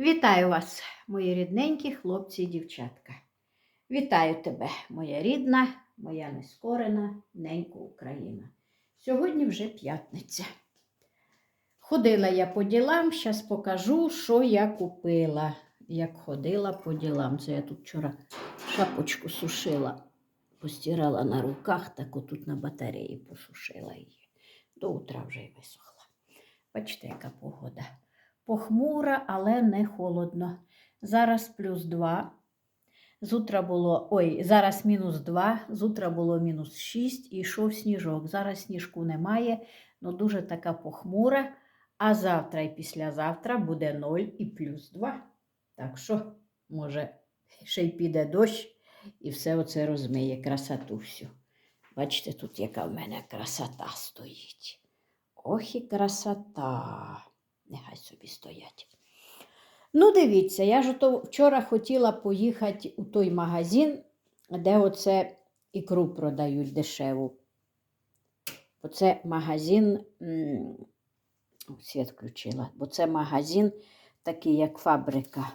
Вітаю вас, мої рідненькі хлопці і дівчатка. Вітаю тебе, моя рідна, моя нескорена, ненька Україна. Сьогодні вже п'ятниця. Ходила я по ділам, зараз покажу, що я купила, як ходила по ділам. Це я тут вчора шапочку сушила, постирала на руках, так отут на батареї посушила її. До утра вже й висохла. Бачите, яка погода. Похмура, але не холодно. Зараз плюс 2. З було, ой, зараз мінус 2, з утра було мінус 6 і йшов сніжок. Зараз сніжку немає, але дуже така похмура. А завтра і післязавтра буде 0 і плюс 2. Так що, може, ще й піде дощ і все оце розмиє красоту всю. Бачите, тут яка в мене красота стоїть. Ох і красота. Нехай собі стоять. Ну, дивіться, я ж то вчора хотіла поїхати у той магазин, де оце ікру продають дешеву. Оце магазин, світ включила, бо це магазин такий, як фабрика.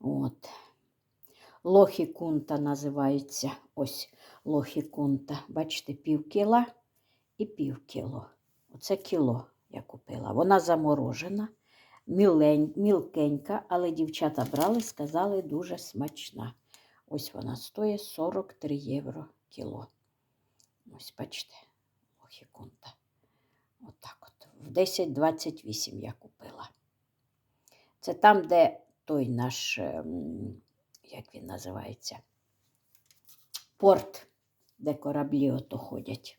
От. Лохі кунта називається. Ось лохі кунта. Бачите, пів кіла і пів кіло. Оце кіло я купила. Вона заморожена, мілень, мілкенька, але дівчата брали, сказали, дуже смачна. Ось вона стоїть 43 євро кіло. Ось, бачите, лохікунта. Отак от. В 10,28 я купила. Це там, де той наш, ем, як він називається, порт, де кораблі ото ходять.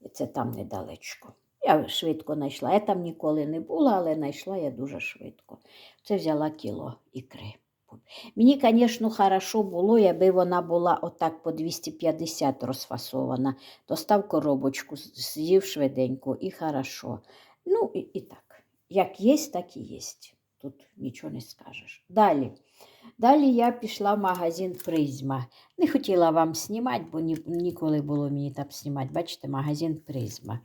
І це там недалечко. Я швидко знайшла. Я там ніколи не була, але знайшла я дуже швидко. Це взяла кіло ікри. Мені, звісно, хорошо було, якби вона була отак по 250 розфасована. Достав коробочку, з'їв швиденько і хорошо. Ну, і, і так. Як є, так і є. Тут нічого не скажеш. Далі. Далі я пішла в магазин Призма. Не хотіла вам знімати, бо ні, ніколи було мені там знімати. Бачите, магазин Призма.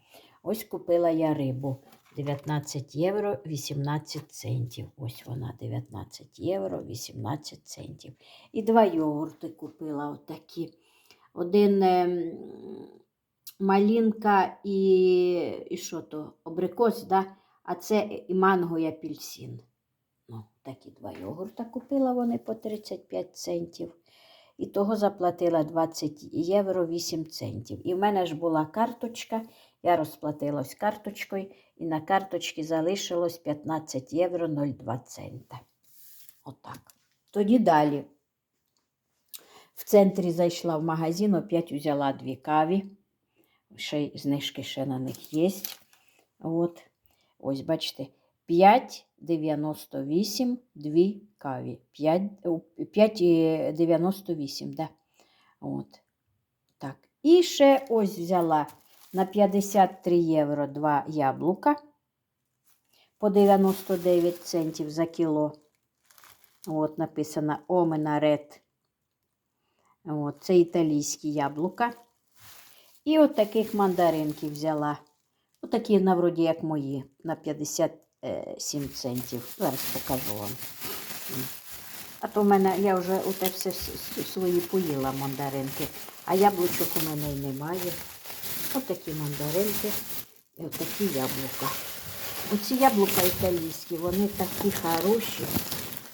Ось купила я рибу 19 євро 18 центів. Ось вона 19 євро 18 центів. І два йогурти купила отакі. Один е, малинка і, і що то, абрикос, да? а це і манго і апельсин. Ну, такі два йогурта купила вони по 35 центів. І того заплатила 20 євро 8 центів. І в мене ж була карточка. Я розплатилась карточкою, і на карточці залишилось 15 євро 0,2 цента. Отак. Тоді далі. В центрі зайшла в магазин, опять взяла дві каві. Ще знижки ще на них є. От. Ось, бачите, 5,98 дві каві. 5,98, да. От. Так. І ще ось взяла на 53 євро 2 яблука по 99 центів за кіло. От написано Омена Ред. От, це італійські яблука. І от таких мандаринків взяла. Отакі, на вроді, як мої, на 57 центів. Зараз покажу вам. А то в мене я вже оте все свої поїла мандаринки, а яблучок у мене й немає. Ось такі мандаринки і ось такі яблука. Оці яблука італійські, вони такі хороші,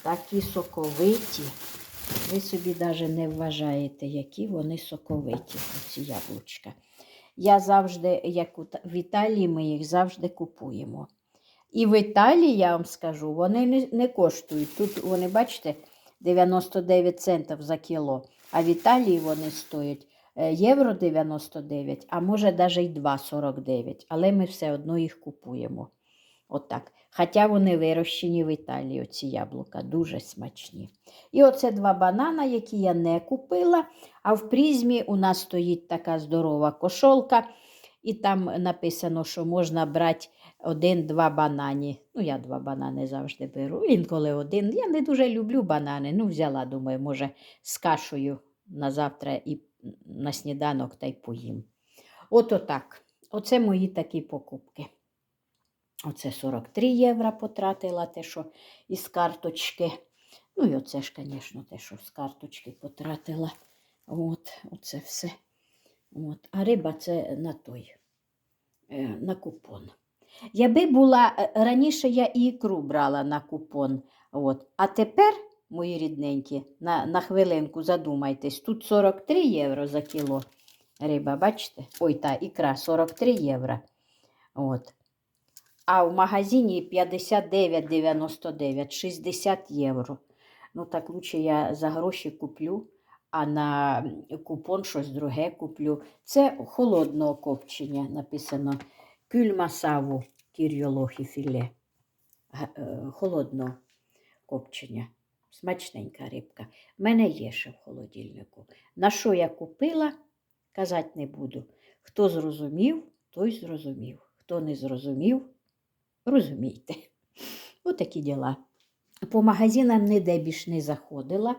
такі соковиті. Ви собі навіть не вважаєте, які вони соковиті, оці яблучка. Я завжди, як в Італії, ми їх завжди купуємо. І в Італії, я вам скажу, вони не, не коштують. Тут вони, бачите, 99 центів за кіло, а в Італії вони стоять євро 99, а може навіть й 2,49, але ми все одно їх купуємо. Отак. Хоча вони вирощені в Італії, оці яблука, дуже смачні. І оце два банана, які я не купила. А в призмі у нас стоїть така здорова кошолка, і там написано, що можна брати один-два банані. Ну, я два банани завжди беру. Інколи один. Я не дуже люблю банани. Ну, взяла, думаю, може, з кашею на завтра і на сніданок та й поїм. От отак. Оце мої такі покупки. Оце 43 євро потратила, те, що із карточки. Ну і оце ж, звісно, те, що з карточки потратила. От, оце все. От. А риба це на той, е, на купон. Якби була е, раніше я і ікру брала на купон. От. А тепер, мої рідненькі, на, на хвилинку задумайтесь, тут 43 євро за кіло риба, бачите? Ой, та ікра 43 євро. От. А в магазині 59,99, 60 євро. Ну, так лучше я за гроші куплю, а на купон щось друге куплю. Це холодного копчення написано. Кюльмасаву кірйолохі філе. Е, Холодного копчення. Смачненька рибка. В мене є ще в холодильнику. На що я купила, казати не буду. Хто зрозумів, той зрозумів. Хто не зрозумів, розумійте. Отакі діла. По магазинам ніде більш не заходила,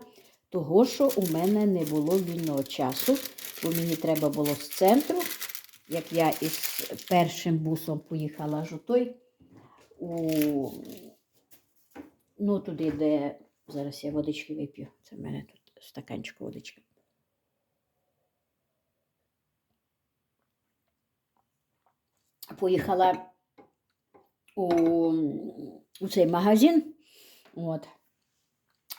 того що у мене не було вільного часу, бо мені треба було з центру, як я із першим бусом поїхала аж у той, у, ну, туди, де зараз я водички вип'ю. Це в мене тут стаканчик водички. Поїхала у, у цей магазин. От.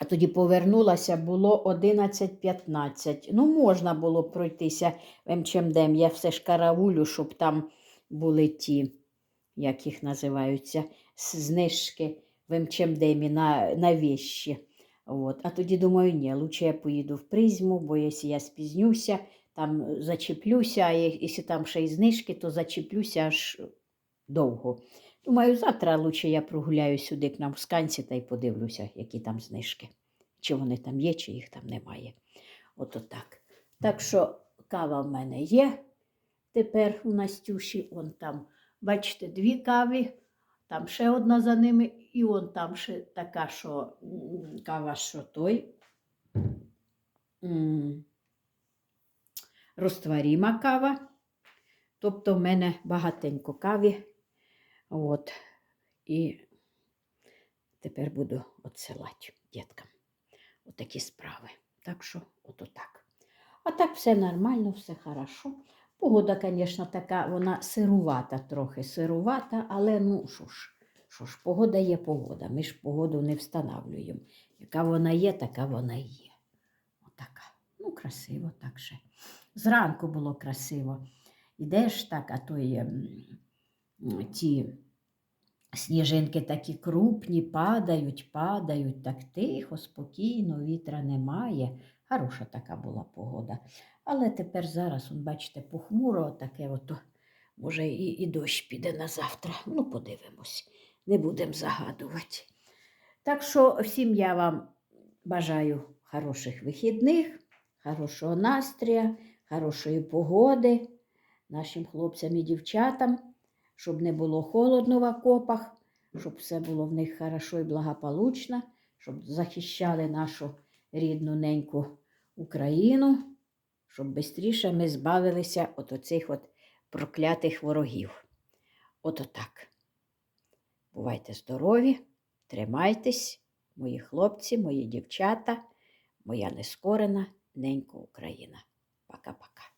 А тоді повернулася, було 11.15. Ну, можна було пройтися в МЧМДМ. Я все ж караулю, щоб там були ті, як їх називаються, знижки в МЧМДМі на, на вещі. От. А тоді думаю, ні, лучше я поїду в призму, бо якщо я спізнюся, там зачеплюся, а якщо там ще й знижки, то зачеплюся аж довго. Думаю, завтра лучше я прогуляю сюди к нам в сканці та й подивлюся, які там знижки. Чи вони там є, чи їх там немає. Ото так. Так що кава в мене є. Тепер у Настюші, он там, бачите, дві кави, там ще одна за ними, і он там ще така, що кава, що той. м, Розтворіма кава. Тобто в мене багатенько кави. От. І тепер буду відсилати діткам. Отакі справи. Так що, ото так. А так все нормально, все хорошо. Погода, звісно, така, вона сирувата трохи, сирувата, але ну що ж, що ж, погода є погода. Ми ж погоду не встановлюємо. Яка вона є, така вона і є. Отака. Ну, красиво так ще. Зранку було красиво. Ідеш так, а то є ті сніжинки такі крупні, падають, падають, так тихо, спокійно, вітра немає. Хороша така була погода. Але тепер зараз, он, бачите, похмуро таке, ото, може, і, і дощ піде на завтра. Ну, подивимось, не будемо загадувати. Так що всім я вам бажаю хороших вихідних, хорошого настрою, хорошої погоди нашим хлопцям і дівчатам, щоб не було холодно в окопах, щоб все було в них хорошо і благополучно, щоб захищали нашу рідну неньку Україну, щоб швидше ми збавилися от оцих от проклятих ворогів. Ото так. Бувайте здорові, тримайтесь, мої хлопці, мої дівчата, моя нескорена ненька Україна. Пока-пока.